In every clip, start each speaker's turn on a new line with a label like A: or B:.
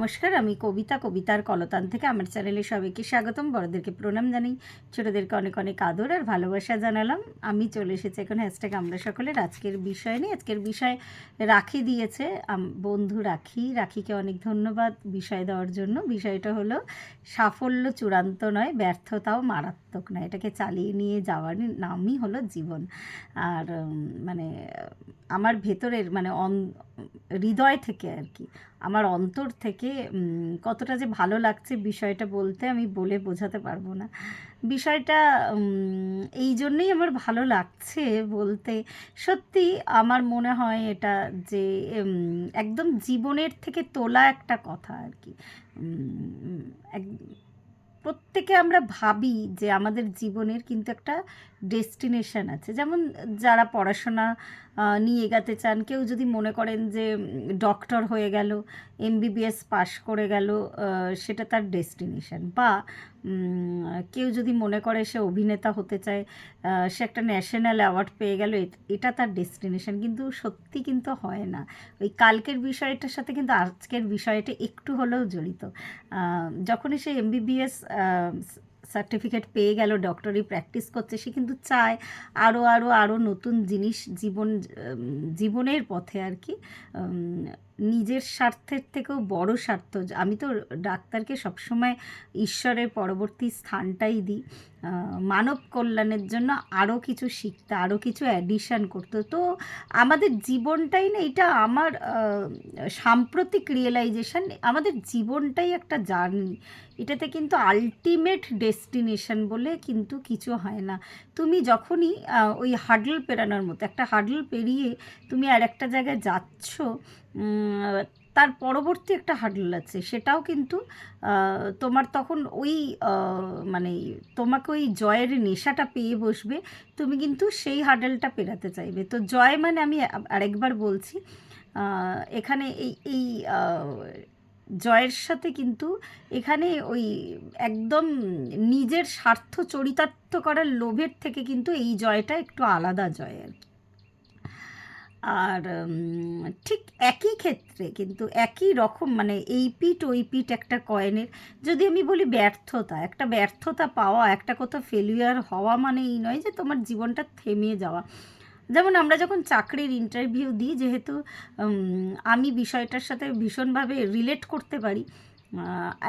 A: নমস্কার, আমি কবিতা, কবিতার কলতান থেকে আমার চ্যানেলে সবাইকে স্বাগতম। বড়দেরকে প্রণাম জানাই, ছোটোদেরকে অনেক অনেক আদর আর ভালোবাসা জানালাম। আমি চলে এসেছি এখন হ্যাশট্যাগ আমরা সকলের আজকের বিষয় নিয়ে। আজকের বিষয় রাখি দিয়েছে বন্ধু রাখি। রাখিকে অনেক ধন্যবাদ বিষয় দেওয়ার জন্য। বিষয়টা হলো, সাফল্য চূড়ান্ত নয়, ব্যর্থতাও মারাত্মক নয়। এটাকে চালিয়ে নিয়ে যাওয়ার নামই হলো জীবন। আর মানে আমার ভেতরের মানে অন- হৃদয় থেকে আর কি আমার অন্তর থেকে কতটা যে ভালো লাগছে বিষয়টা বলতে আমি বলে বোঝাতে পারব না। বিষয়টা এই জন্যই আমার ভালো লাগছে বলতে সত্যি আমার মনে হয় এটা যে একদম জীবনের থেকে তোলা একটা কথা আর কি। প্রত্যেকে আমরা ভাবি যে আমাদের জীবনের কিন্তু একটা ডেস্টিনেশন আছে। যেমন যারা পড়াশোনা নিয়ে এগাতে চান। কেউ যদি মনে করেন যে ডক্টর হয়ে গেল এমবিবিএস পাশ করে গেল সেটা তার ডেস্টিনেশন বা কেউ যদি মনে করে সে অভিনেতা হতে চায় সে একটা ন্যাশনাল অ্যাওয়ার্ড পেয়ে গেল এট- তার ডেস্টিনেশন কিন্তু সত্যি কিন্তু হয় না। ওই কালকের বিষয়টার সাথে কিন্তু আজকের বিষয়টা একটু হলেও জড়িত। যখনই সে এমবিবিএস সার্টিফিকেট পেয়ে গেল ডক্টরি প্র্যাকটিস করছে, সে কিন্তু চায় আরও আরও আরও নতুন জিনিস জীবন জীবনের পথে আর কি। নিজের স্বার্থের থেকেও বড় স্বার্থ। আমি তো ডাক্তারকে সবসময় ঈশ্বরের পরবর্তী স্থানটাই দিই। মানব কল্যাণের জন্য আরও কিছু শিখতে আরও কিছু অ্যাডিশন করতে। তো আমাদের জীবনটাই না, এটা আমার সাম্প্রতিক রিয়েলাইজেশন আমাদের জীবনটাই একটা জার্নি এটাতে কিন্তু আলটিমেট ডেস্টিনেশন বলে কিন্তু কিছু হয় না। তুমি যখনই ওই হাডল পেরানোর মতো, একটা হাডল পেরিয়ে তুমি আর একটা জায়গায় যাচ্ছ তার পরবর্তী একটা হাডল আছে, সেটাও কিন্তু তোমার তখন ওই মানে তোমাকে ওই জয়ের নেশাটা পেয়ে বসবে, তুমি কিন্তু সেই হাডলটা পেরাতে চাইবে। তো জয় মানে আমি আরেকবার বলছি এখানে এই এই জয়ের সাথে কিন্তু এখানে ওই একদম নিজের স্বার্থ চরিতার্থ করার লোভের থেকে কিন্তু এই জয়টা একটু আলাদা জয় আর কি। আর ঠিক একই ক্ষেত্রে কিন্তু একই রকম মানে এই পিট ওই পিঠ একটা কয়েনের। যদি আমি বলি ব্যর্থতা, একটা ব্যর্থতা পাওয়া, একটা কোথাও ফেলিয়ার হওয়া মানে এই নয় যে তোমার জীবনটা থেমে যাওয়া। যেমন আমরা যখন চাকরির ইন্টারভিউ দিই, যেহেতু আমি বিষয়টার সাথে ভীষণভাবে রিলেট করতে পারি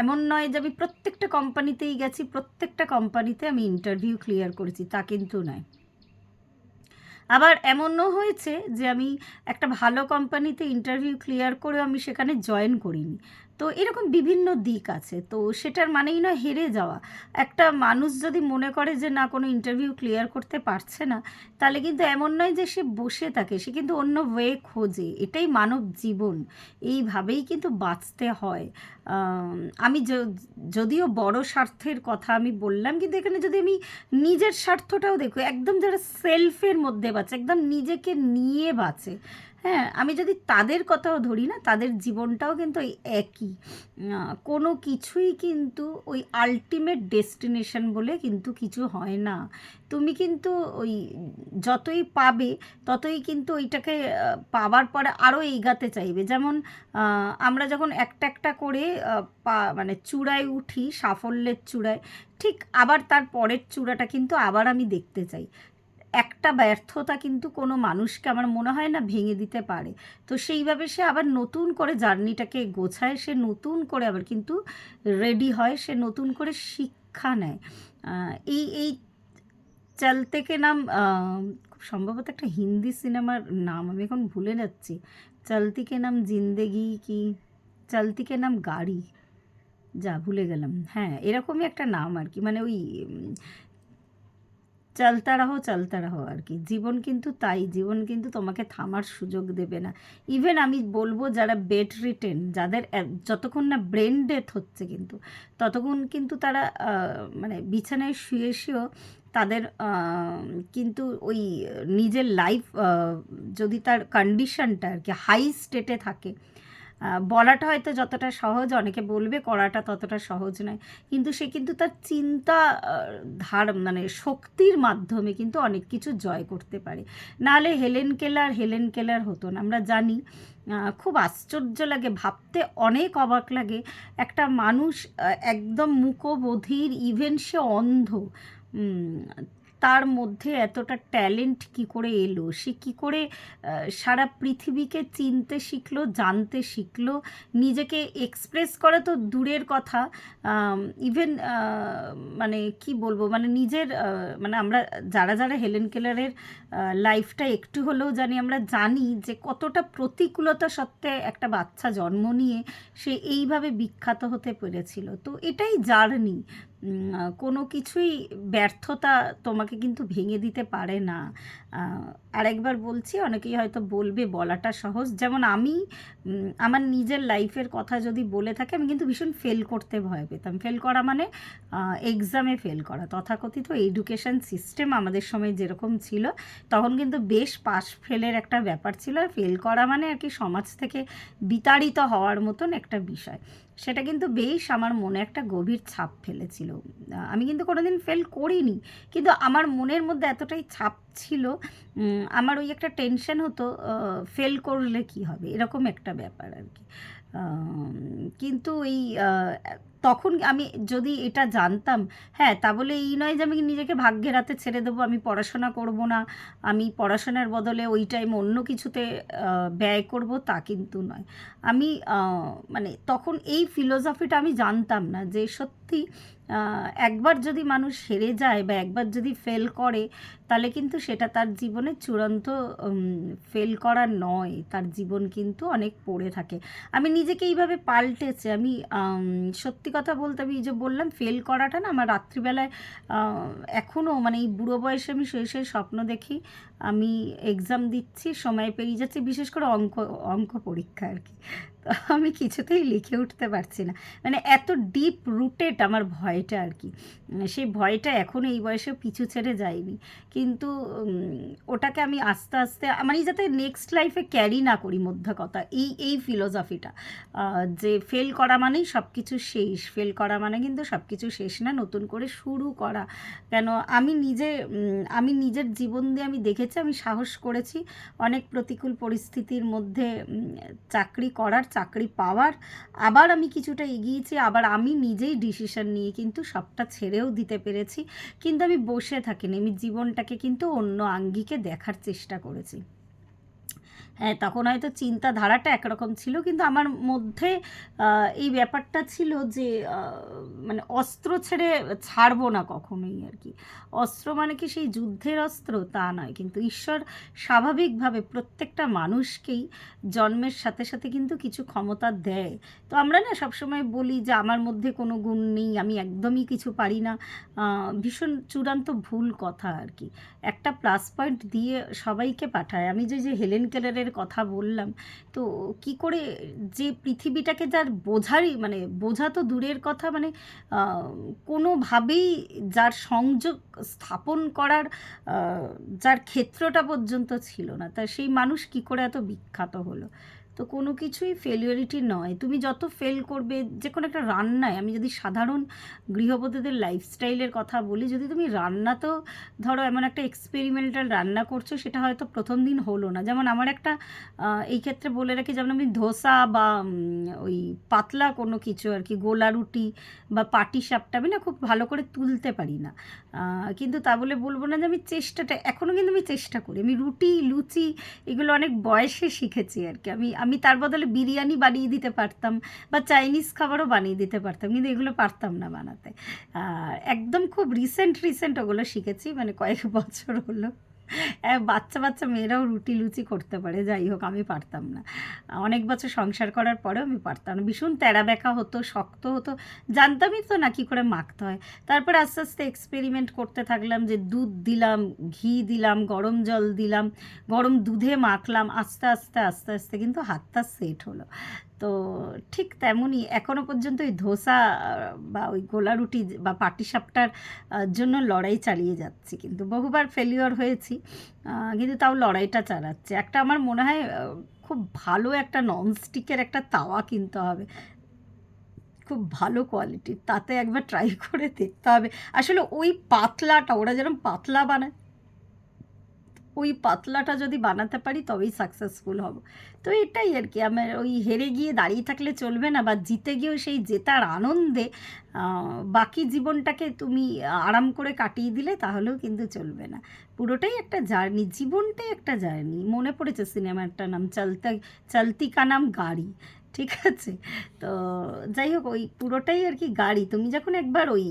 A: এমন নয় যে আমি প্রত্যেকটা কোম্পানিতেই গেছি, প্রত্যেকটা কোম্পানিতে আমি ইন্টারভিউ ক্লিয়ার করেছি, তা কিন্তু নয়। আবার এমনও হয়েছে যে আমি একটা ভালো কোম্পানিতে ইন্টারভিউ ক্লিয়ার করেও আমি সেখানে জয়েন করিনি। তো এরকম বিভিন্ন দিক আছে। তো সেটার মানেই নয় হেরে যাওয়া। একটা মানুষ যদি মনে করে যে, না, কোনো ইন্টারভিউ ক্লিয়ার করতে পারছে না, তাহলে কিন্তু এমন নয় যে, সে বসে থাকে। সে কিন্তু অন্য ওয়ে খোঁজে। এটাই মানব জীবন। এইভাবেই কিন্তু বাঁচতে হয়। আমি যদিও বড় স্বার্থের কথা আমি বললাম, কিন্তু এখানে যদি আমি নিজের স্বার্থটাও দেখো, একদম যারা সেলফের মধ্যে বাঁচে, একদম নিজেকে নিয়ে বাঁচে হ্যাঁ আমি যদি তাদের কথাও ধরি না, তাদের জীবনটাও কিন্তু ওই একই। কোনো কিছুই কিন্তু ওই আলটিমেট ডেস্টিনেশন বলে কিন্তু কিছু হয় না। তুমি কিন্তু ওই যতই পাবে, ততই কিন্তু ওইটাকে পাওয়ার পরে আরও এগাতে চাইবে। যেমন আমরা যখন একটা একটা করে মানে চূড়ায় উঠি, সাফল্যের চূড়ায়, ঠিক আবার তার পরের চূড়াটা কিন্তু আবার আমি দেখতে চাই। একটা ব্যর্থতা কিন্তু কোনো মানুষকে আমার মনে হয় না ভেঙে দিতে পারে। তো সেইভাবে সে আবার নতুন করে জার্নিটাকে গোছায়, সে নতুন করে আবার কিন্তু রেডি হয়, সে নতুন করে শিক্ষা নেয়। এই এই চলতে কে নাম খুব সম্ভবত একটা হিন্দি সিনেমার নাম, আমি এখন ভুলে যাচ্ছি। চলতি কে নাম জিন্দেগি কি? চলতি কে নাম গাড়ি? যা ভুলে গেলাম। হ্যাঁ এরকমই একটা নাম আর কি। মানে ওই চলতা রাহো চলতা রাহো আর কি। জীবন কিন্তু তাই, জীবন কিন্তু তোমাকে থামার সুযোগ দেবে না। ইভেন আমি বলব যারা বেড রিটেন যাদের যতক্ষণ না ব্রেন ডেথ হচ্ছে কিন্তু, ততক্ষণ কিন্তু তারা মানে বিছানায় শুয়ে শুয়েও তাদের কিন্তু ওই নিজের লাইফ যদি তার কন্ডিশনটা আর কি হাই স্টেটে থাকে বলাটা হয়তো যতটা সহজ, অনেকে বলবে করাটা ততটা সহজ নয়। কিন্তু সে কিন্তু তার চিন্তা ধার মানে শক্তির মাধ্যমে কিন্তু অনেক কিছু জয় করতে পারে। নাহলে হেলেন কেলার হেলেন কেলার হতো না। আমরা জানি খুব আশ্চর্য লাগে, ভাবতে অনেক অবাক লাগে। একটা মানুষ একদম মুখবধির ইভেন সে অন্ধ তার মধ্যে এতটা ট্যালেন্ট কি করে এলো? সে কি করে সারা পৃথিবীকে চিনতে শিখলো, জানতে শিখলো? নিজেকে এক্সপ্রেস করা তো দূরের কথা। ইভেন মানে কি বলব? মানে নিজের মানে আমরা যারা যারা হেলেন কেলারের লাইফটা একটু হলেও জানি আমরা জানি যে কতটা প্রতিকূলতা সত্ত্বে একটা বাচ্চা জন্ম নিয়ে সে এইভাবে বিখ্যাত হতে পেরেছিল। তো এটাই জার্নি। কোনো কিছুই ব্যর্থতা তোমাকে কিন্তু ভেঙে দিতে পারে না। আরেকবার বলছি, অনেকেই হয়তো বলবে বলাটা সহজ। যেমন আমি আমার নিজের লাইফের কথা যদি বলে থাকি, আমি কিন্তু ভীষণ ফেল করতে ভয় পেতাম। ফেল করা মানে এক্সামে ফেল করা। তথাকথিত এডুকেশন সিস্টেম আমাদের সময় যেরকম ছিল, তখন কিন্তু বেশ পাস ফেলের একটা ব্যাপার ছিল। আর ফেল করা মানে আর কি সমাজ থেকে বিতাড়িত হওয়ার মতন একটা বিষয়। সেটা কিন্তু বেশ আমার মনে একটা গভীর ছাপ ফেলেছিল। আমি কিন্তু কোনোদিন ফেল করিনি, কিন্তু আমার মনের মধ্যে এতটাই ছাপ ছিল আমার ওই একটা টেনশন হতো ফেল করলে কি হবে? এরকম একটা ব্যাপার আর কি। কিন্তু এই তখন আমি যদি এটা জানতাম হ্যাঁ তা বলে এই নয় যে আমি নিজেকে ভাগ্যের হাতে ছেড়ে দেবো, আমি পড়াশোনা করব না, আমি পড়াশোনার বদলে ওই টাইম অন্য কিছুতে ব্যয় করব, তা কিন্তু নয়। আমি মানে তখন এই ফিলোসফিটা আমি জানতাম না যে সত্যি একবার যদি মানুষ হেরে যায় বা একবার যদি ফেল করে, তাহলে কিন্তু সেটা তার জীবনে চূড়ান্ত ফেল করা নয়। তার জীবন কিন্তু অনেক পড়ে থাকে। আমি নিজেকে এইভাবে পাল্টেছে। আমি সত্যি কথা বলতে আমি এই যে বললাম ফেল করাটা না আমার রাত্রিবেলায় এখনও মানে এই বুড়ো বয়সে আমি শুয়ে স্বপ্ন দেখি। আমি এক্সাম দিচ্ছি, সময় পেরিয়ে যাচ্ছে, বিশেষ করে অঙ্ক অঙ্ক পরীক্ষা আর কি। তো আমি কিছুতেই লিখে উঠতে পারছি না। মানে এত ডিপ রুটেড আমার ভয়টা আর কি। সেই ভয়টা এখন এই বয়সে পিছু ছেড়ে যায়নি। কিন্তু ওটাকে আমি আস্তে আস্তে মানে যাতে নেক্সট লাইফে ক্যারি না করি মধ্যে কথা এই এই ফিলোসফিটা যে ফেল করা মানেই সব কিছু শেষ ফেল করা মানে কিন্তু সব কিছু শেষ না, নতুন করে শুরু করা। কেন, আমি নিজে আমি নিজের জীবন দিয়ে আমি দেখেছি আমি সাহস করেছি। অনেক প্রতিকূল পরিস্থিতির মধ্যে চাকরি করার, চাকরি পাওয়ার। আবার আমি কিছুটা এগিয়েছি, আবার আমি নিজেই ডিসিশন নিয়ে কিন্তু সবটা ছেড়েও দিতে পেরেছি। কিন্তু আমি বসে থাকিনি, আমি জীবনটাকে কিন্তু অন্য আঙ্গিকে দেখার চেষ্টা করেছি। হ্যাঁ তখন হয়তো চিন্তাধারাটা একরকম ছিল, কিন্তু আমার মধ্যে এই ব্যাপারটা ছিল যে মানে অস্ত্র ছেড়ে ছাড়বো না কখনোই আর কি। অস্ত্র মানে কি সেই যুদ্ধের অস্ত্র? তা নয়, কিন্তু ঈশ্বর স্বাভাবিকভাবে প্রত্যেকটা মানুষকেই জন্মের সাথে সাথে কিন্তু কিছু ক্ষমতা দেয়। তো আমরা না সবসময় বলি যে, আমার মধ্যে কোনো গুণ নেই, আমি একদমই কিছু পারি না। ভীষণ চূড়ান্ত ভুল কথা আর কি। একটা প্লাস পয়েন্ট দিয়ে সবাইকে পাঠায়। আমি যে যে হেলেন কেলারের কথা বললাম। তো কি করে যে পৃথিবীটাকে যার বোঝারই মানে বোঝা তো দূরের কথা মানে কোনোভাবেই যার সংযোগ স্থাপন করার যার ক্ষেত্রটা পর্যন্ত ছিল না। তা সেই মানুষ কি করে এত বিখ্যাত হলো? তো কোনো কিছুই ফেলিওরিটি নয়। তুমি যত ফেল করবে যে কোনো একটা রান্নায়, আমি যদি সাধারণ গৃহবধূদের লাইফস্টাইলের কথা বলি, যদি তুমি রান্না তো ধরো এমন একটা এক্সপেরিমেন্টাল রান্না করছ, সেটা হয়তো প্রথম দিন হলো না। যেমন আমার একটা এই ক্ষেত্রে বলে রাখি, যেমন আমি ধোসা বা ওই পাতলা কোনো কিছু আর কি, গোলা রুটি বা পাটি সাপটা আমি না খুব ভালো করে তুলতে পারি না। কিন্তু তা বলে বলব না যে আমি চেষ্টাটা এখনও কিন্তু আমি চেষ্টা করি। আমি রুটি, লুচি, এগুলো অনেক বয়সে শিখেছি আর কি। আমি আমি তার বদলে বিরিয়ানি বানিয়ে দিতে পারতাম বা চাইনিজ খাবারও বানিয়ে দিতে পারতাম, কিন্তু এগুলো পারতাম না বানাতে। আর একদম খুব রিসেন্ট রিসেন্ট ওগুলো শিখেছি মানে কয়েক বছর হলো। বাচ্চা বাচ্চা মেয়েরাও রুটি লুচি করতে পারে, যাই হোক, আমি পারতাম না। অনেক বছর সংসার করার পরেও আমি পারতাম না। ভীষণ তেরা ব্যাকা হতো, শক্ত হতো, জানতামই তো না কী করে মাখতে হয়। তারপর আস্তে আস্তে এক্সপেরিমেন্ট করতে থাকলাম যে দুধ দিলাম, ঘি দিলাম, গরম জল দিলাম, গরম দুধে মাখলাম, আস্তে আস্তে আস্তে আস্তে কিন্তু হাতটা সেট হলো। তো ঠিক তেমনই এখনও পর্যন্ত ওই ধোসা বা ওই গোলা রুটি বা পাটিসাপটার জন্য লড়াই চালিয়ে যাচ্ছি। কিন্তু বহুবার ফেলিওর হয়েছি কিন্তু তাও লড়াইটা চালাচ্ছে। একটা আমার মনে হয় খুব ভালো একটা ননস্টিকের একটা তাওয়া কিনতে হবে। খুব ভালো কোয়ালিটির তাতে একবার ট্রাই করে দেখতে হবে। আসলে ওই পাতলাটা, ওরা যেরকম পাতলা বানায় ওই পাতলাটা যদি বানাতে পারি তবেই সাকসেসফুল হব। তো এটাই আর কি, আমার ওই হেরে গিয়ে দাঁড়িয়ে থাকলে চলবে না বা জিতে গিয়েও সেই জেতার আনন্দে বাকি জীবনটাকে তুমি আরাম করে কাটিয়ে দিলে তাহলেও কিন্তু চলবে না। পুরোটাই একটা জার্নি, জীবনটাই একটা জার্নি। মনে পড়েছে সিনেমাটার নাম চলতে চলতি কা নাম গাড়ি, ঠিক আছে? তো যাই হোক, ওই পুরোটাই আর কি গাড়ি। তুমি যখন একবার ওই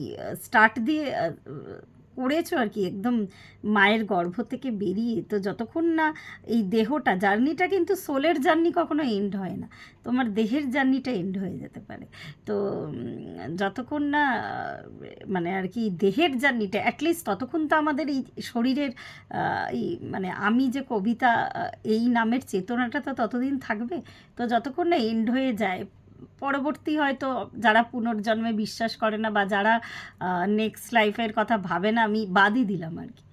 A: স্টার্ট দিয়ে করেছ আর কি, একদম মায়ের গর্ভ থেকে বেরিয়ে। তো যতক্ষণ না এই দেহটা, জার্নিটা কিন্তু সোলের জার্নি কখনো এন্ড হয় না, তোমার দেহের জার্নিটা এন্ড হয়ে যেতে পারে। তো যতক্ষণ না মানে আর কি দেহের জার্নিটা অ্যাটলিস্ট ততক্ষণ তো আমাদের এই শরীরের এই মানে আমি যে কবিতা এই নামের চেতনাটা তো ততদিন থাকবে। তো যতক্ষণ না এন্ড হয়ে যায় পরবর্তী হয়তো যারা পুনর্জন্মে বিশ্বাস করে না বা যারা নেক্সট লাইফের কথা ভাবে না, আমি বাদই দিলাম আর কি।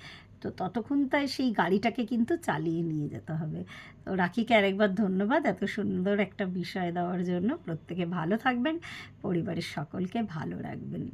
A: তো ততক্ষণ তাই সেই গাড়িটাকে কিন্তু চালিয়ে নিয়ে যেতে হবে। তো রাখিকে আরেকবার ধন্যবাদ এত সুন্দর একটা বিষয় দেওয়ার জন্য। প্রত্যেকে ভালো থাকবেন, পরিবারের সকলকে ভালো রাখবেন।